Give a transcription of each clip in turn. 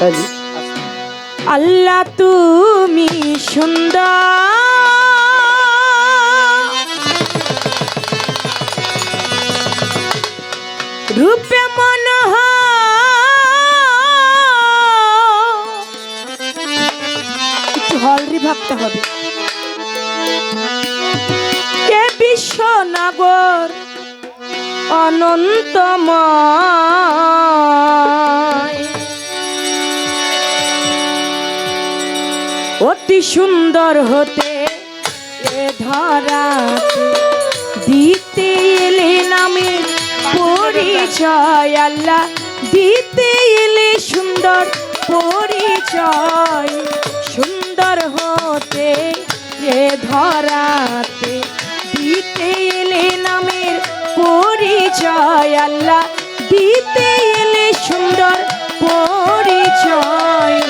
হ্যাঁ আল্লাহ তুমি সুন্দর। রূপে মন একটু হলরি ভাবতে হবে। কে বিশ্বনগর অনন্তম অতি সুন্দর হতে এ ধরা দিতে এলে নামে পরিচয় আল্লাহ। দিতে এলে সুন্দর পরিচয়, সুন্দর হতে এ ধরাতে দিতে এলে নামের পরিচয় আল্লাহ। দিতে এলে সুন্দর পরিচয়।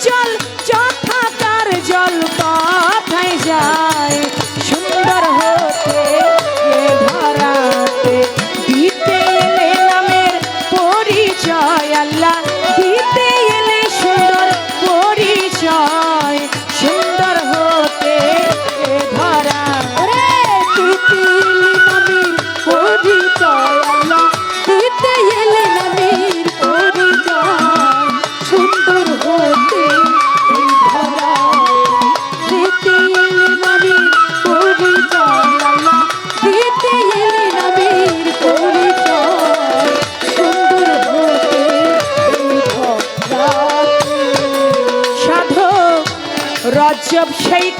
চল worship, shake.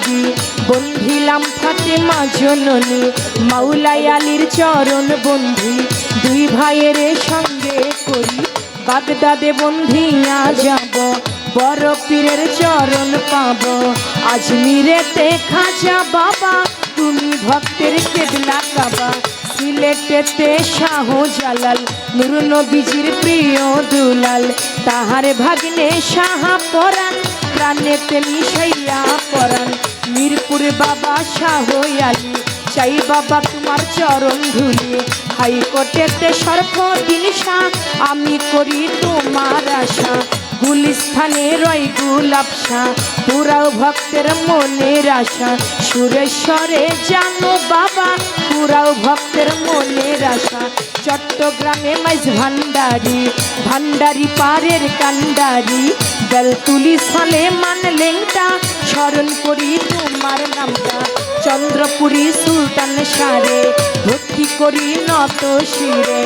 নবী বন্ধিলাম ফাতেমা জননী, মাওলাই আলীর চরণ বন্ধি। দুই ভাইয়ের সঙ্গে করি, বাগদাদে বন্ধিয়া যাব বড় পীরের চরণ পাব। আজমিরেতে খাজা বাবা, তুমি ভক্তের কেবলা কাবা। সিলেটেতে শাহ জালাল নুর নবীজির প্রিয় দুলাল। তাহার ভাগ্নে সাহা পরাণ প্রাণেতে মিশাইয়া পরাণ। মিরপুর বাবা শাহ আলী, চাই বাবা তোমার চরণ ধুলি। হাইকোর্টেতে সর্বদিন শাহ, আমি করি তোমার আশা। গুলিস্থানে রয় গুলাবশা পুরাও ভক্তের মনের আশা সুরেশ্বরে জানো বাবা, পুরাও ভক্তের মনের আশা চট্টগ্রামে মাইজ ভান্ডারি ভান্ডারি পারের কান্ডারি। বেলতুলি সলে মান লেংটা স্মরণ করি তোমার নামটা। চন্দ্রপুরী সুলতান সারে ভক্তি করি নত শিরে।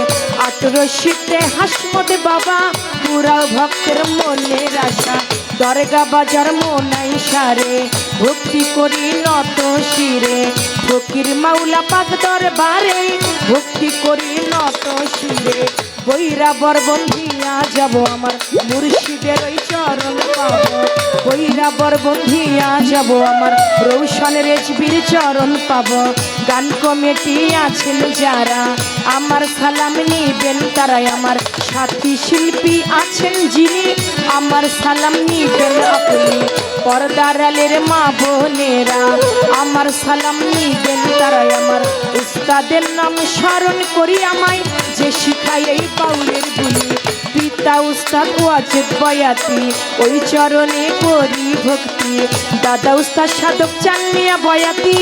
আটরশিতে হাসমত বাবা পুরা ভক্তের মনের আশা। দরগা বাজার মনাই সারে ভক্তি করি নত শিরে। ফকির মাওলা পাক দরবারে ভক্তি করি নত শিরে। বৈরা বরবন্ধিয়া যাব আমার মুর্শিদের ওই চরণ পাব। বৈরা বরবন্ধিয়া যাব আমার রৌশন রেজবির চরণ পাব। গান কমিটি আছেন যারা, আমার সালাম নিবেন তারাই। আমার সাথী শিল্পী আছেন যিনি, আমার সালাম নিবেন আপনি। পর্দারালের মা বোনেরা, আমার সালাম নিবেন তারাই। আমার উস্তাদের নাম স্মরণ করি আমায় যে শিখায় এই বাউলের গুলি পিতা উস্তাদ ওয়াজেদ বয়াতি, ওই চরণে করি ভক্তি। দাদা উস্তাদ সাধক চান্নিয়া বয়াতি,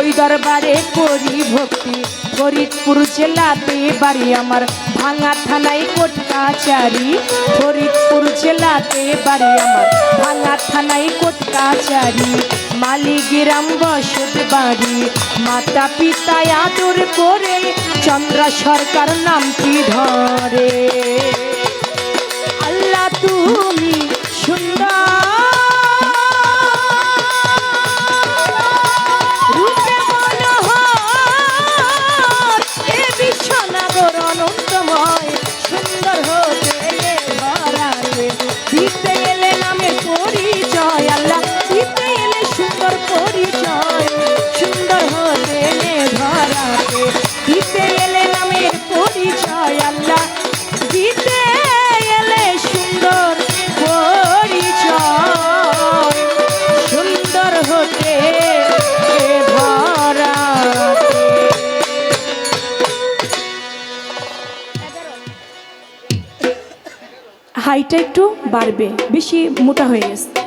ওই দরবারে করি ভক্তি। ফরিদপুর জেলাতে বাড়ি আমার, ভাঙা থানায় কোট কাচারি ফরিদপুর জেলাতে বাড়ি আমার, ভাঙা থানায় কোট কাচারি মালিগ্রাম বসত বাড়ি মাতা পিতা আদর করে চন্দ্রা সরকার নামটি ধরে। হাইটা একটু বাড়বে বেশি মোটা হয়ে গেছে।